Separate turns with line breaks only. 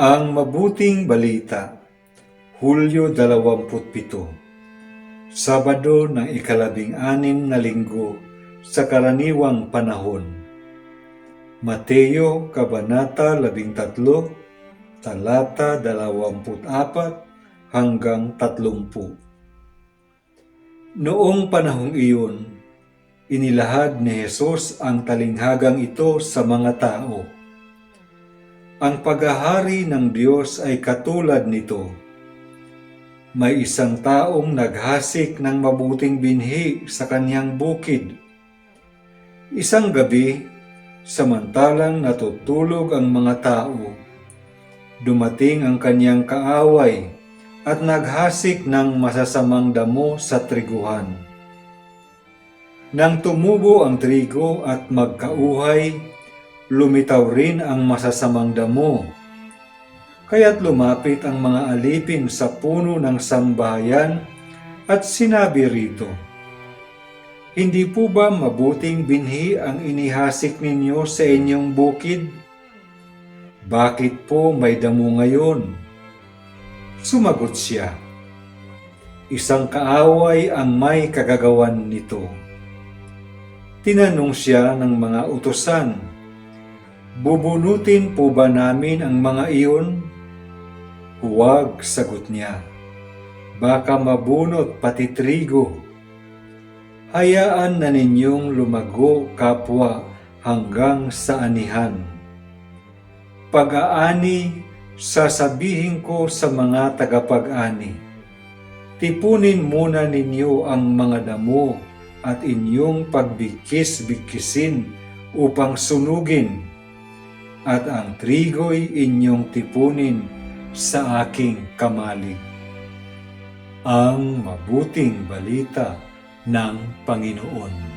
Ang Mabuting Balita Hulyo 27 Sabado ng ikalabing anim na linggo sa karaniwang panahon Mateo Kabanata 13 Talata 24 hanggang 30 Noong panahong iyon, inilahad ni Jesus ang talinghagang ito sa mga tao. Ang paghahari ng Diyos ay katulad nito. May isang taong naghasik ng mabuting binhi sa kanyang bukid. Isang gabi, samantalang natutulog ang mga tao, dumating ang kanyang kaaway at naghasik ng masasamang damo sa triguhan. Nang tumubo ang trigo at magkauhay, lumitaw rin ang masasamang damo. Kaya't lumapit ang mga alipin sa puno ng sambahayan at sinabi rito, Hindi po ba mabuting binhi ang inihasik ninyo sa inyong bukid? Bakit po may damo ngayon? Sumagot siya, Isang kaaway ang may kagagawan nito. Tinanong siya ng mga utosan, Bubunutin po ba namin ang mga iyon? Huwag, sagot niya. Baka mabunot pati trigo. Hayaan na ninyong lumago kapwa hanggang sa anihan. Pag-aani, sasabihin ko sa mga tagapag-ani, tipunin muna ninyo ang mga damo at inyong pagbigkis-bigkisin upang sunugin at ang trigo'y inyong tipunin sa aking kamalig. Ang mabuting balita ng Panginoon.